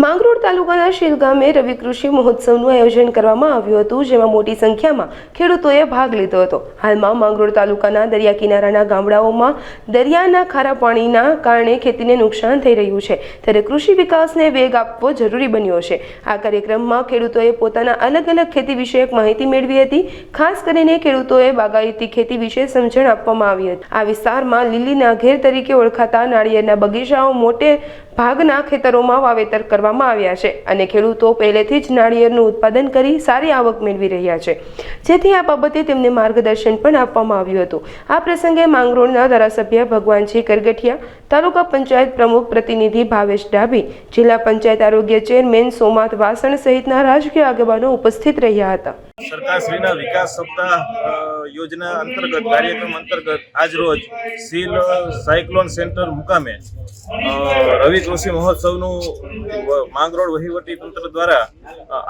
માંગરોળ તાલુકાના શીલ ગામે રવિ કૃષિ મહોત્સવનું આયોજન કરવામાં આવ્યું હતું, જેમાં મોટી સંખ્યામાં ખેડૂતોએ ભાગ લીધો હતો. હાલમાં માંગરોળ તાલુકાના દરિયા કિનારાના ગામડાઓમાં દરિયાના ખારા પાણીના કારણે ખેતીને નુકસાન થઈ રહ્યું છે. ત્યારે કૃષિ વિકાસને વેગ આપવો જરૂરી બન્યો છે. આ કાર્યક્રમમાં ખેડૂતોએ પોતાના અલગ અલગ ખેતી વિષયક માહિતી મેળવી હતી. ખાસ કરીને ખેડૂતોએ બાગાયતી ખેતી વિશે સમજણ આપવામાં આવી હતી. આ વિસ્તારમાં લીલી નાઘેર તરીકે ઓળખાતા નાળિયેરના બગીચાઓ મોટે ભાગના ખેતરોમાં વાવેતર કરવામાં આવ્યા છે અને ખેડૂતો પહેલેથી જ નાળિયેરનું ઉત્પાદન કરી સારી આવક મેળવી રહ્યા છે. જેથી આ બાબતે તેમને માર્ગદર્શન પણ આપવામાં આવ્યું હતું. આ પ્રસંગે માંગરોળના ધારાસભ્ય ભગવાનજી કરગઠિયા, તાલુકા પંચાયત પ્રમુખ પ્રતિનિધિ ભાવેશ ડાભી, જિલ્લા પંચાયત આરોગ્ય ચેરમેન સોમાથ વાસણ સહિતના રાજકીય આગેવાનો ઉપસ્થિત રહ્યા હતા. સરકારશ્રીના વિકાસ સપ્તાહ યોજના અંતર્ગત, કાર્યક્રમ અંતર્ગત આજ રોજ સીલ સાયક્લોન સેન્ટર મુકામે રવિ કૃષિ મહોત્સવનું માંગરોળ વહીવટી તંત્ર દ્વારા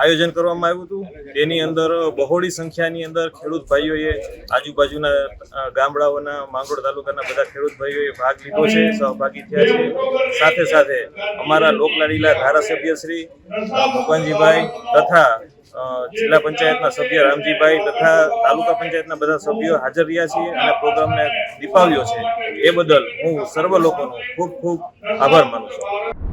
આયોજન કરવામાં આવ્યું હતું. તેની અંદર બહોળી સંખ્યાની અંદર ખેડૂત ભાઈઓએ આજુબાજુના ગામડાઓના, માંગરોળ તાલુકાના બધા ખેડૂત ભાઈઓએ ભાગ લીધો છે, સહભાગી થયા છે. સાથે સાથે અમારા લોકલાડીલા ધારાસભ્ય શ્રી ભગવાનજીભાઈ તથા જિલ્લા પંચાયતના સભ્ય રામજીભાઈ તથા તાલુકા પંચાયતના બધા સભ્યો હાજર રહ્યા છીએ અને પ્રોગ્રામને દીપાવ્યો છે. એ બદલ હું સર્વ લોકોનો ખૂબ ખૂબ આભાર માનું છું.